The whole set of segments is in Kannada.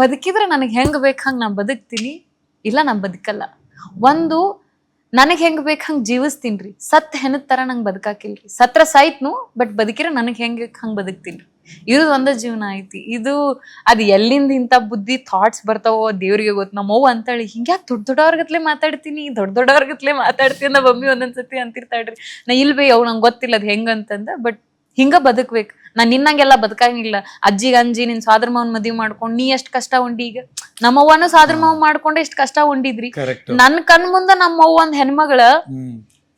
ಬದುಕಿದ್ರೆ ನನಗೆ ಹೆಂಗ್ ಬೇಕು ಹಂಗೆ ನಾ ಬದುಕ್ತೀನಿ? ಇಲ್ಲ ನಾ ಬದುಕಲ್ಲ. ಒಂದು, ನನಗೆ ಹೆಂಗ್ ಬೇಕು ಹಂಗೆ ಜೀವಿಸ್ತೀನಿ ಸತ್ ಹೆಣದ ಥರ ನಂಗೆ ಬದುಕಾಕಿಲ್ರಿ. ಸತ್ರ ಸಾಯ್ತ್ನು, ಬಟ್ ಬದುಕಿರ ನನಗೆ ಹೆಂಗ್ ಹಂಗೆ ಬದುಕ್ತೀನಿ. ರೀ ಇರೋದು ಒಂದೇ ಜೀವನ ಐತಿ. ಇದು, ಅದು ಎಲ್ಲಿಂದ ಇಂಥ ಬುದ್ಧಿ ಥಾಟ್ಸ್ ಬರ್ತಾವೋ ದೇವ್ರಿಗೆ ಗೊತ್ತು. ನಮ್ಮವ್ವ ಅಂತೇಳಿ ಹಿಂಗ್ಯಾಕೆ ದೊಡ್ಡ ದೊಡ್ಡವ್ರಗತ್ಲೆ ಮಾತಾಡ್ತೀನಿ? ದೊಡ್ಡ ದೊಡ್ಡವ್ರಗತ್ಲೆ ಮಾತಾಡ್ತೀನಿ ನಮ್ಮ ಮಮ್ಮಿ ಒಂದೊಂದ್ಸತಿ ಅಂತಿರ್ತಾಳ್ರಿ. ನಾ ಇಲ್ವೇ ಅವ್ ನಂಗೆ ಗೊತ್ತಿಲ್ಲ, ಅದು ಹೆಂಗಂತಂದ ಬಟ್ ಹಿಂಗ ಬದುಕ್ಬೇಕು. ನಾನ್ ನಿನ್ನಂಗೆಲ್ಲ ಬದುಕಂಗಿಲ್ಲ. ಅಜ್ಜಿಗೆ ಅಂಜಿ ನಿನ್ ಸಾದ್ರ ಮಾವನ್ ಮದ್ವಿ ಮಾಡ್ಕೊಂಡ್ ನೀ ಎಷ್ಟ್ ಕಷ್ಟ ಉಂಡಿ ಈಗ? ನಮ್ಮವ್ವನು ಸಾದ್ರ ಮಾವ್ ಮಾಡ್ಕೊಂಡ್ ಎಷ್ಟ್ ಕಷ್ಟ ಉಂಡಿದ್ರಿ. ನನ್ ಕಣ್ ಮುಂದ ನಮ್ಮವ್ವ ಒಂದ್ ಹೆಣ್ಮಗಳ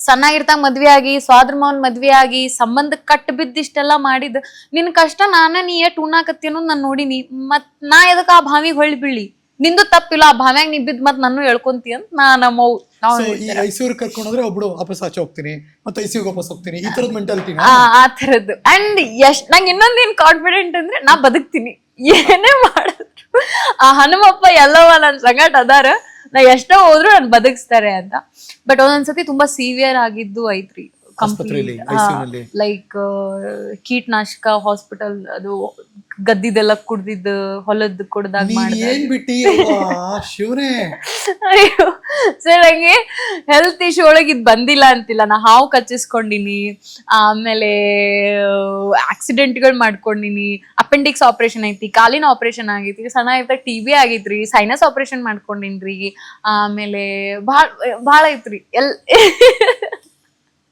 ಸಣ್ಣಾಗಿರ್ತಾಗ ಮದ್ವೆ ಆಗಿ ಸ್ವಾದ್ರ ಮಾವನ್ ಮದ್ವೆ ಆಗಿ ಸಂಬಂಧ ಕಟ್ ಬಿದ್ದಿಷ್ಟೆಲ್ಲ ಮಾಡಿದ್. ನಿನ್ ಕಷ್ಟ ನಾನ ನೀ ಎಟ್ ಉಣ್ಣಾಕತ್ತಿ ಅನ್ನೋದ್ ನಾನ್ ನೋಡಿನಿ. ಮತ್ ನಾ ಎದಕ್ ಆ ಭಾವಿಗೆ ಹೊಳ್ಳಿ ಬೀಳಿ ನಿಂದು ತಪ್ಪಿಲ್ಲ ಆ ಭಾವ್ಯಾಗ ನೀ ಬಿದ್ದ ಮತ್ ನಾನು ಹೇಳ್ಕೊಂತಿ ಅಂತ ನಾ ನಮ್ಮ ನಾವ್ ಕರ್ಕೊಂಡ್ರೆ ಈ ಹೋದ್ರೆ ಒಬ್ಬಳು ಒಬ್ಳು ವಾಪಸ್ ಆಚೆ ಹೋಗ್ತೀನಿ ಮತ್ತೆ ಐಸಿಯು ವಾಪಸ್ ಹೋಗ್ತೀನಿ ಈ ತರದ ಮೆಂಟಾಲಿಟಿ ಆ ಆ ಥರದ್ದು. ಅಂಡ್ ಎಷ್ಟ್ ನಂಗೆ ಇನ್ನೊಂದ್ ಏನ್ ಕಾನ್ಫಿಡೆಂಟ್ ಅಂದ್ರೆ ನಾ ಬದುಕ್ತೀನಿ. ಏನೇ ಮಾಡಿದ್ರು. ಆ ಹನುಮಪ್ಪ ಎಲ್ಲವ ನನ್ ಸಂಗಟ ಅದಾರ ನಾ ಎಷ್ಟೋ ಹೋದ್ರು ನನ್ ಬದುಕಿಸ್ತಾರೆ ಅಂತ. ಬಟ್ ಒಂದೊಂದ್ಸತಿ ತುಂಬಾ ಸಿವಿಯರ್ ಆಗಿದ್ದು ಐತ್ರಿ ಆಸ್ಪತ್ರೆಯಲ್ಲಿ, ICU ನಲ್ಲಿ. ಲೈಕ್ ಕೀಟನಾಶಕ ಹಾಸ್ಪಿಟಲ್ ಅದು ಗದ್ದಿದೆಲ್ಲ ಕುಡ್ದಿದ್ದು ಹೊಲದ್ ಕುಡ್ದಾಗ ಏನ್ ಬಿಟ್ಟಿ? ಶಿವನೇ ಅಯ್ಯೋ ಸರ್ ನಂಗೆ ಹೆಲ್ತ್ ಇಶ್ಯೂ ಒಳಗೆ ಇದು ಬಂದಿಲ್ಲ ಅಂತಿಲ್ಲ. ನಾ ಹಾವು ಕಚ್ಚಿಸ್ಕೊಂಡಿನಿ ಆಮೇಲೆ ಆಕ್ಸಿಡೆಂಟ್ಗಳು ಮಾಡ್ಕೊಂಡಿನಿ. ಅಪೆಂಡಿಕ್ಸ್ ಆಪರೇಷನ್ ಐತಿ ಕಾಲಿನ ಆಪರೇಷನ್ ಆಗೈತಿ ಸಣ್ಣ ಇರ್ತಾಗ ಟಿ ಬಿ ಆಗೈತ್ರಿ ಸೈನಸ್ ಆಪರೇಷನ್ ಮಾಡ್ಕೊಂಡಿನ್ರಿ. ಆಮೇಲೆ ಭಾಳ ಭಾಳ ಐತ್ರಿ. ಎಲ್